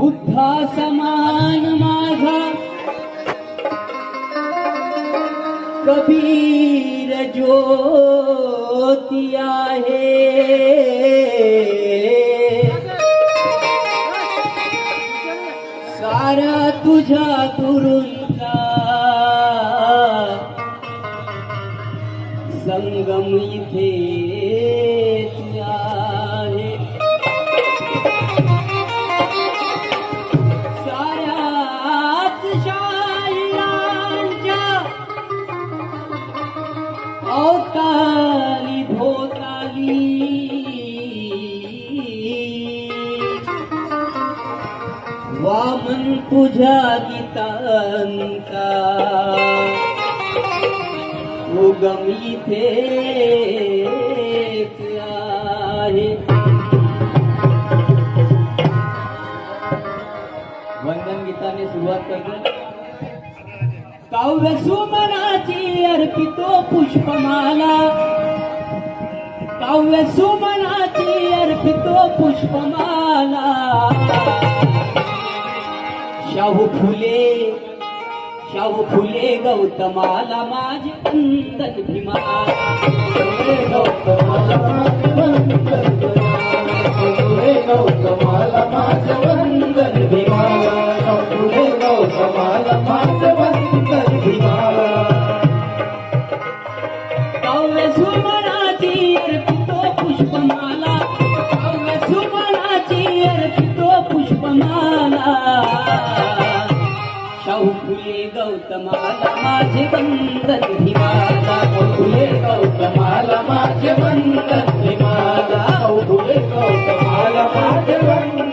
बुद्धा समान माझा. कबीर ज्योती आहे. सारा तुझ्या गुरुंचा संगम इथे वामन गीतांचा उगम इथे आहे। वंदन गीताने सुरुवात करतो. काव्य सुमनाची अर्पितो पुष्पमाला. काव्य सुमनाची अर्पितो पुष्पमाला. शाहू फुले शाहू फुले गौतमाला माझे कुंदन भीमा फुले माझे वंदन हिमाला फुले माझे वंदन हिमाला फुले माझे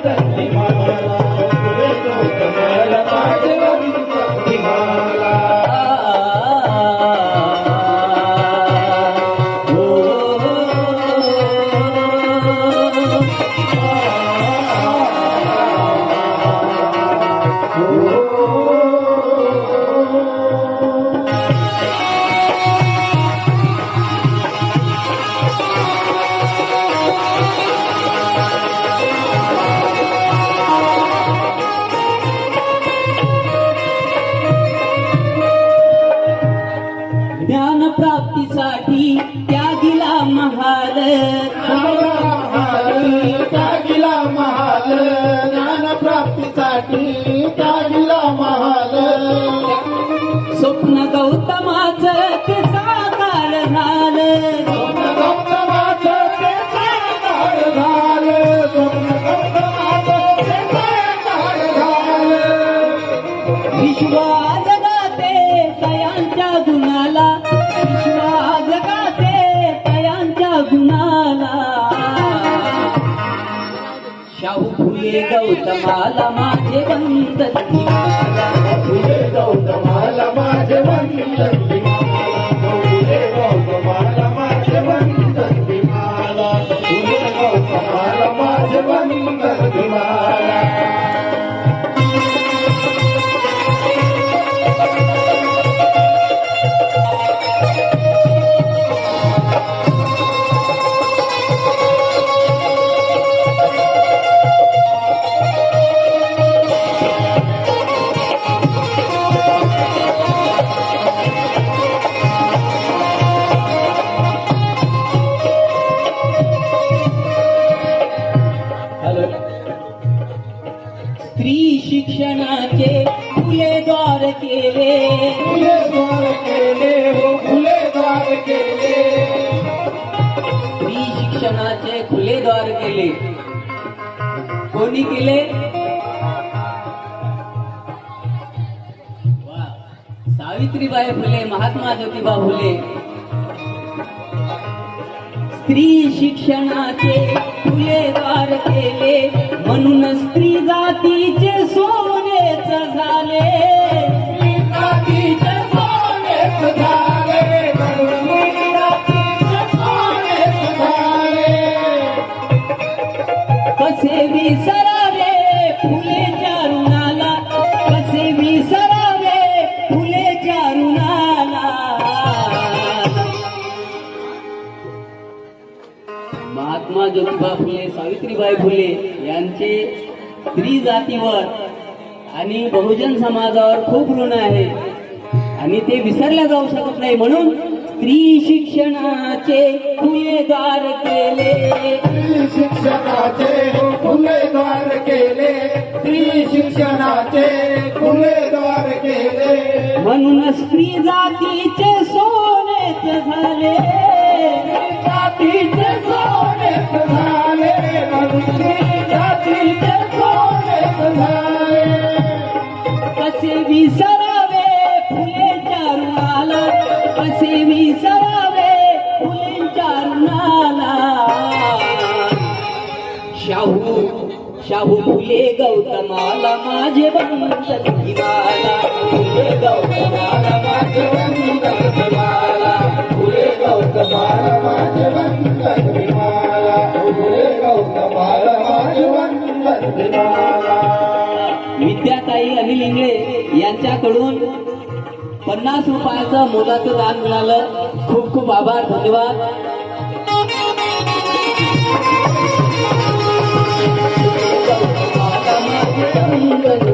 प्राप्तीसाठी त्यागिला महाल. त्यागिला महाल ज्ञान प्राप्तीसाठी गुणाला शाहू फुले गौतमाला माझे वंदन. फुले गौतमाला माझे वंदन स्त्री शिक्षणाचे फुले द्वार केले. फुले द्वार केले हो फुले द्वार केले. स्त्री शिक्षणाचे खुले द्वार केले. कोणी केले. सावित्रीबाई फुले महात्मा ज्योतिबा फुले. स्त्री शिक्षणाचे फुले द्वार केले. म्हणून स्त्री जातीचे सोनेच झाले. कसे विसरावे फुलेच्या महात्मा ज्योतिबा फुले सावित्रीबाई फुले यांचे स्त्री जातीवर आणि बहुजन समाजावर खूप ऋण आहे. आणि ते विसरल्या जाऊ शकत नाही. म्हणून स्त्री शिक्षणाचे खुले द्वार केले. स्त्री शिक्षणाचे खुले द्वार केले. स्त्री शिक्षणाचे खुले द्वार केले. म्हणून स्त्री जातीचे सोनेच झाले. शाहू शाहू फुले गौतमाला माझे बंद फुले गौतमाला माझे बंद विद्याताई अनिल इंगळे यांच्याकडून पन्नास रुपयाचं मोलाचं दान मिळालं खूप खूप आभार धन्यवाद Thank you.